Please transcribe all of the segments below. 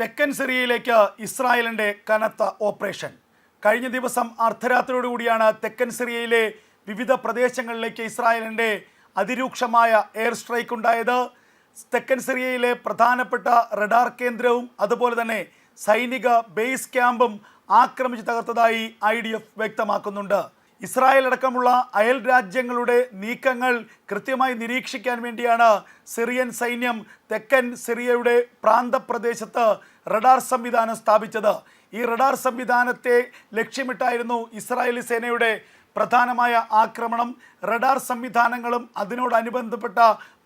തെക്കൻ സിറിയയിലേക്ക് ഇസ്രായേലിന്റെ കനത്ത ഓപ്പറേഷൻ. കഴിഞ്ഞ ദിവസം അർദ്ധരാത്രിയോടുകൂടിയാണ് തെക്കൻ സിറിയയിലെ വിവിധ പ്രദേശങ്ങളിലേക്ക് ഇസ്രായേലിന്റെ അതിരൂക്ഷമായ എയർ സ്ട്രൈക്ക് ഉണ്ടായത്. തെക്കൻ സിറിയയിലെ പ്രധാനപ്പെട്ട റഡാർ കേന്ദ്രവും അതുപോലെ തന്നെ സൈനിക ബേസ് ക്യാമ്പും ആക്രമിച്ചു തകർത്തതായി ഐ ഡി എഫ് വ്യക്തമാക്കുന്നുണ്ട്. ഇസ്രായേൽ അടക്കമുള്ള അയൽ രാജ്യങ്ങളുടെ നീക്കങ്ങൾ കൃത്യമായി നിരീക്ഷിക്കാൻ വേണ്ടിയാണ് സിറിയൻ സൈന്യം തെക്കൻ സിറിയയുടെ പ്രാന്തപ്രദേശത്ത് റഡാർ സംവിധാനം സ്ഥാപിച്ചത്. ഈ റഡാർ സംവിധാനത്തെ ലക്ഷ്യമിട്ടായിരുന്നു ഇസ്രായേലി സേനയുടെ പ്രധാനമായ ആക്രമണം. റഡാർ സംവിധാനങ്ങളും അതിനോടനുബന്ധപ്പെട്ട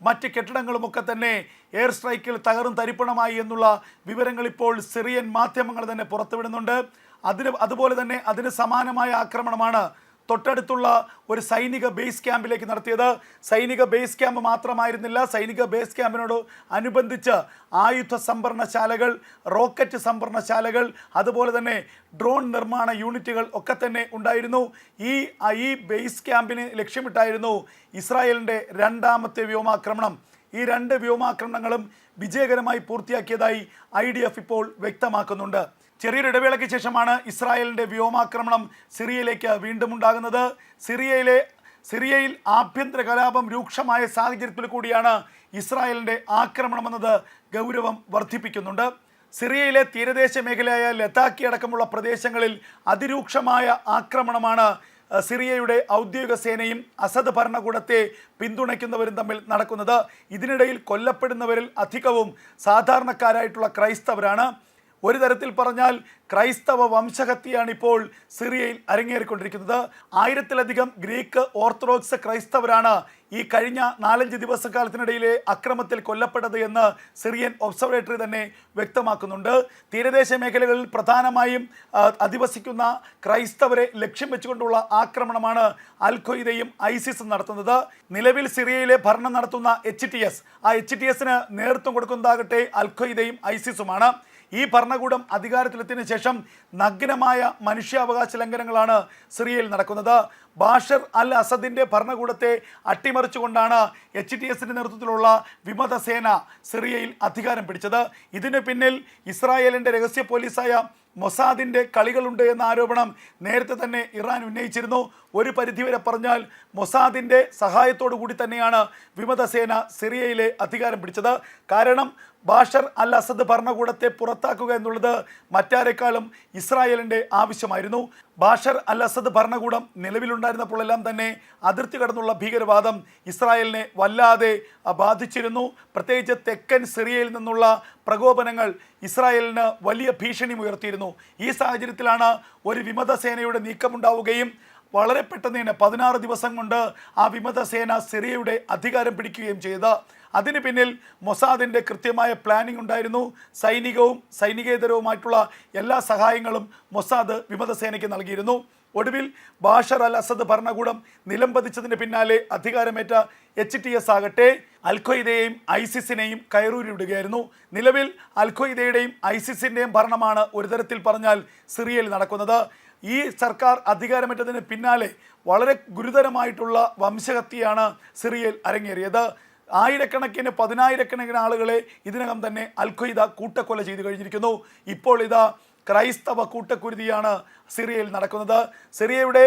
മറ്റ് കെട്ടിടങ്ങളുമൊക്കെ തന്നെ എയർ സ്ട്രൈക്കിൽ തകർന്നു തരിപ്പണമായി എന്നുള്ള വിവരങ്ങൾ ഇപ്പോൾ സിറിയൻ മാധ്യമങ്ങൾ തന്നെ പുറത്തുവിടുന്നുണ്ട്. അതിന് അതുപോലെ തന്നെ അതിന് സമാനമായ ആക്രമണമാണ് തൊട്ടടുത്തുള്ള ഒരു സൈനിക ബേസ് ക്യാമ്പിലേക്ക് നടത്തിയത്. സൈനിക ബേസ് ക്യാമ്പ് മാത്രമായിരുന്നില്ല. സൈനിക ബേസ് ക്യാമ്പിനോട് അനുബന്ധിച്ച് ആയുധ സംഭരണശാലകൾ റോക്കറ്റ് സംഭരണശാലകൾ അതുപോലെ തന്നെ ഡ്രോൺ നിർമ്മാണ യൂണിറ്റുകൾ ഒക്കെ തന്നെ ഉണ്ടായിരുന്നു. ഈ ഈ ബേസ് ക്യാമ്പിന് ലക്ഷ്യമിട്ടായിരുന്നു ഇസ്രായേലിന്റെ രണ്ടാമത്തെ വ്യോമാക്രമണം. ഈ രണ്ട് വ്യോമാക്രമണങ്ങളും വിജയകരമായി പൂർത്തിയാക്കിയതായി ഐ ഇപ്പോൾ വ്യക്തമാക്കുന്നുണ്ട്. ചെറിയൊരു ഇടവേളയ്ക്ക് ശേഷമാണ് ഇസ്രായേലിന്റെ വ്യോമാക്രമണം സിറിയയിലേക്ക് വീണ്ടും ഉണ്ടാകുന്നത്. സിറിയയിലെ സിറിയയിൽ ആഭ്യന്തര കലാപം രൂക്ഷമായ സാഹചര്യത്തിൽ കൂടിയാണ് ഇസ്രായേലിന്റെ ആക്രമണമെന്നത് ഗൗരവം വർദ്ധിപ്പിക്കുന്നുണ്ട്. സിറിയയിലെ തീരദേശ മേഖലയായ ലതാക്കി അടക്കമുള്ള പ്രദേശങ്ങളിൽ അതിരൂക്ഷമായ ആക്രമണമാണ് സിറിയയുടെ ഔദ്യോഗിക സേനയും അസദ് ഭരണകൂടത്തെ പിന്തുണയ്ക്കുന്നവരും തമ്മിൽ നടക്കുന്നത്. ഇതിനിടയിൽ കൊല്ലപ്പെടുന്നവരിൽ അധികവും സാധാരണക്കാരായിട്ടുള്ള ക്രൈസ്തവരാണ്. ഒരു തരത്തിൽ പറഞ്ഞാൽ ക്രൈസ്തവ വംശഹത്യയാണ് ഇപ്പോൾ സിറിയയിൽ അരങ്ങേറിക്കൊണ്ടിരിക്കുന്നത്. ആയിരത്തിലധികം ഗ്രീക്ക് ഓർത്തഡോക്സ് ക്രൈസ്തവരാണ് ഈ കഴിഞ്ഞ നാലഞ്ച് ദിവസക്കാലത്തിനിടയിലെ അക്രമത്തിൽ കൊല്ലപ്പെട്ടത് എന്ന് സിറിയൻ ഒബ്സർവേറ്ററി തന്നെ വ്യക്തമാക്കുന്നുണ്ട്. തീരദേശ മേഖലകളിൽ പ്രധാനമായും അധിവസിക്കുന്ന ക്രൈസ്തവരെ ലക്ഷ്യം വെച്ചുകൊണ്ടുള്ള ആക്രമണമാണ് അൽ ഐസിസും നടത്തുന്നത്. നിലവിൽ സിറിയയിലെ ഭരണം നടത്തുന്ന എച്ച് ടി എസ് ആ എച്ച് ടി എസിന് നേതൃത്വം കൊടുക്കുന്നതാകട്ടെ അൽ ഖ്വയ്ദയും ഐസിസുമാണ്. ഈ ഭരണകൂടം അധികാരത്തിലെത്തിയതിനു ശേഷം നഗ്നമായ മനുഷ്യാവകാശ ലംഘനങ്ങളാണ് സിറിയയിൽ നടക്കുന്നത്. ബാഷർ അൽ അസദിന്റെ ഭരണകൂടത്തെ അട്ടിമറിച്ചുകൊണ്ടാണ് എച്ച് ടി എസിന്റെ നേതൃത്വത്തിലുള്ള വിമതസേന സിറിയയിൽ അധികാരം പിടിച്ചത്. ഇതിനു പിന്നിൽ ഇസ്രായേലിന്റെ രഹസ്യ പോലീസായ മൊസാദിന്റെ കളികളുണ്ട് എന്ന ആരോപണം നേരത്തെ തന്നെ ഇറാൻ ഉന്നയിച്ചിരുന്നു. ഒരു പരിധിവരെ പറഞ്ഞാൽ മൊസാദിന്റെ സഹായത്തോടു കൂടി തന്നെയാണ് വിമതസേന സിറിയയിലെ അധികാരം പിടിച്ചത്. കാരണം ബാഷർ അൽ അസദ് ഭരണകൂടത്തെ പുറത്താക്കുക എന്നുള്ളത് മറ്റാരെക്കാളും ഇസ്രായേലിന്റെ ആവശ്യമായിരുന്നു. ബാഷർ അൽ അസദ് ഭരണകൂടം നിലവിലുണ്ടായിരുന്നപ്പോഴെല്ലാം തന്നെ അതിർത്തി കടന്നുള്ള ഭീകരവാദം ഇസ്രായേലിനെ വല്ലാതെ ബാധിച്ചിരുന്നു. പ്രത്യേകിച്ച് തെക്കൻ സിറിയയിൽ നിന്നുള്ള പ്രകോപനങ്ങൾ ഇസ്രായേലിന് വലിയ ഭീഷണി ഉയർത്തിയിരുന്നു. ഈ സാഹചര്യത്തിലാണ് ഒരു വിമത സേനയുടെ നീക്കമുണ്ടാവുകയും വളരെ പെട്ടെന്ന് തന്നെ പതിനാറ് ദിവസം കൊണ്ട് ആ വിമത സേന സിറിയയുടെ അധികാരം പിടിക്കുകയും ചെയ്ത് അതിന് പിന്നിൽ മൊസാദിന്റെ കൃത്യമായ പ്ലാനിംഗ് ഉണ്ടായിരുന്നു. സൈനികവും സൈനികേതരവുമായിട്ടുള്ള എല്ലാ സഹായങ്ങളും മൊസാദ് വിമതസേനയ്ക്ക് നൽകിയിരുന്നു. ഒടുവിൽ ബാഷർ അൽ അസദ് ഭരണകൂടം നിലംപതിച്ചതിന് പിന്നാലെ അധികാരമേറ്റ എച്ച് ടി എസ് ആകട്ടെ അൽഖയ്ദയെയും ഐസിസിനെയും കയറൂരിടുകയായിരുന്നു നിലവിൽ അൽഖയ്ദയുടെയും ഐസിസിന്റെയും ഭരണമാണ് ഒരു തരത്തിൽ പറഞ്ഞാൽ സിറിയയിൽ നടക്കുന്നത്. ഈ സർക്കാർ അധികാരമേറ്റതിന് പിന്നാലെ വളരെ ഗുരുതരമായിട്ടുള്ള വംശഹത്യയാണ് സിറിയയിൽ അരങ്ങേറിയത്. ആയിരക്കണക്കിന് പതിനായിരക്കണക്കിന് ആളുകളെ ഇതിനകം തന്നെ അൽഖ്വയ്ദ കൂട്ടക്കൊല ചെയ്തു കഴിഞ്ഞിരിക്കുന്നു. ഇപ്പോൾ ഇതാ ക്രൈസ്തവ കൂട്ടക്കുരുതിയാണ് സിറിയയിൽ നടക്കുന്നത്. സിറിയയുടെ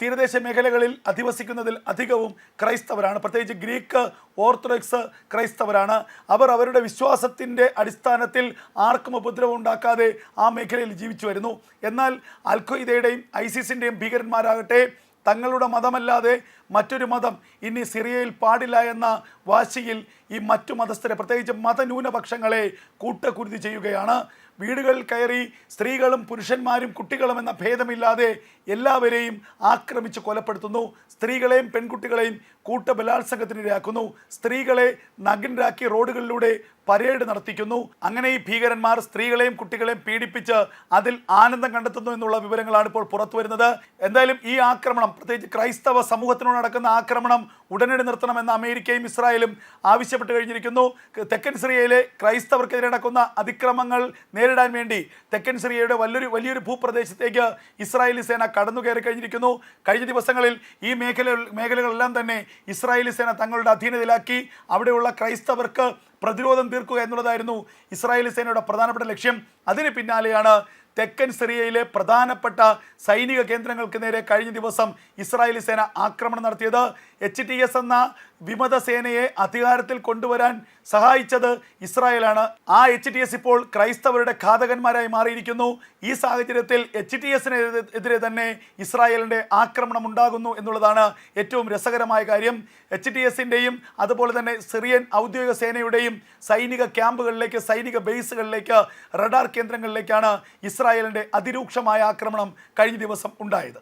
തീരദേശ മേഖലകളിൽ അധിവസിക്കുന്നതിൽ അധികവും ക്രൈസ്തവരാണ്. പ്രത്യേകിച്ച് ഗ്രീക്ക് ഓർത്തഡോക്സ് ക്രൈസ്തവരാണ്. അവർ അവരുടെ വിശ്വാസത്തിന്റെ അടിസ്ഥാനത്തിൽ ആർക്കും ഉപദ്രവം ഉണ്ടാക്കാതെ ആ മേഖലയിൽ ജീവിച്ചു വരുന്നു എന്നാൽ അൽഖ്വയ്ദയുടെയും ഐസിസിന്റെയും ഭീകരന്മാരാകട്ടെ തങ്ങളുടെ മതമല്ലാതെ മറ്റൊരു മതം ഇനി സിറിയയിൽ പാടില്ല എന്ന വാശിയിൽ ഈ മറ്റു മതസ്ഥരെ പ്രത്യേകിച്ച് മതന്യൂനപക്ഷങ്ങളെ കൂട്ടക്കുരുതി ചെയ്യുകയാണ്. വീടുകളിൽ കയറി സ്ത്രീകളും പുരുഷന്മാരും കുട്ടികളും എന്ന ഭേദമില്ലാതെ എല്ലാവരെയും ആക്രമിച്ച് കൊലപ്പെടുത്തുന്നു. സ്ത്രീകളെയും പെൺകുട്ടികളെയും കൂട്ട ബലാത്സംഗത്തിനിരയാക്കുന്നു സ്ത്രീകളെ നഗ്നരാക്കി റോഡുകളിലൂടെ പരേഡ് നടത്തിക്കുന്നു. അങ്ങനെ ഈ ഭീകരന്മാർ സ്ത്രീകളെയും കുട്ടികളെയും പീഡിപ്പിച്ച് അതിൽ ആനന്ദം കണ്ടെത്തുന്നു എന്നുള്ള വിവരങ്ങളാണ് ഇപ്പോൾ പുറത്തു വരുന്നത്. എന്തായാലും ഈ ആക്രമണം പ്രത്യേകിച്ച് ക്രൈസ്തവ സമൂഹത്തിനോട് നടക്കുന്ന ആക്രമണം ഉടനടി നിർത്തണമെന്ന് അമേരിക്കയും ഇസ്രായേലും ആവശ്യപ്പെട്ട് കഴിഞ്ഞിരിക്കുന്നു. തെക്കൻ സിറിയയിലെ ക്രൈസ്തവർക്കെതിരെ നടക്കുന്ന അതിക്രമങ്ങൾ നേരിടാൻ വേണ്ടി തെക്കൻ സിറിയയുടെ വലിയൊരു വലിയൊരു ഭൂപ്രദേശത്തേക്ക് ഇസ്രായേലി സേന കടന്നു കയറി കഴിഞ്ഞിരിക്കുന്നു. കഴിഞ്ഞ ദിവസങ്ങളിൽ ഈ മേഖല മേഖലകളെല്ലാം തന്നെ ഇസ്രായേലി സേന തങ്ങളുടെ അധീനതയിലാക്കി അവിടെയുള്ള ക്രൈസ്തവർക്ക് പ്രതിരോധം തീർക്കുക എന്നുള്ളതായിരുന്നു ഇസ്രായേലി സേനയുടെ പ്രധാനപ്പെട്ട ലക്ഷ്യം. അതിന് പിന്നാലെയാണ് തെക്കൻ സിറിയയിലെ പ്രധാനപ്പെട്ട സൈനിക കേന്ദ്രങ്ങൾക്ക് നേരെ കഴിഞ്ഞ ദിവസം ഇസ്രായേലി സേന ആക്രമണം നടത്തിയത്. എച്ച് ടി എസ് എന്ന വിമത സേനയെ അധികാരത്തിൽ കൊണ്ടുവരാൻ സഹായിച്ചത് ഇസ്രായേലാണ്. ആ എച്ച് ടി എസ് ഇപ്പോൾ ക്രൈസ്തവരുടെ ഘാതകന്മാരായി മാറിയിരിക്കുന്നു. ഈ സാഹചര്യത്തിൽ എച്ച് ടി എസിനെതിരെ തന്നെ ഇസ്രായേലിന്റെ ആക്രമണം ഉണ്ടാകുന്നു എന്നുള്ളതാണ് ഏറ്റവും രസകരമായ കാര്യം. എച്ച് ടി എസിന്റെയും അതുപോലെ തന്നെ സിറിയൻ ഔദ്യോഗിക സേനയുടെയും സൈനിക ക്യാമ്പുകളിലേക്ക് സൈനിക ബേസുകളിലേക്ക് റഡാർ കേന്ദ്രങ്ങളിലേക്കാണ് ഇസ്രായേലിന്റെ അതിരൂക്ഷമായ ആക്രമണം കഴിഞ്ഞ ദിവസം ഉണ്ടായത്.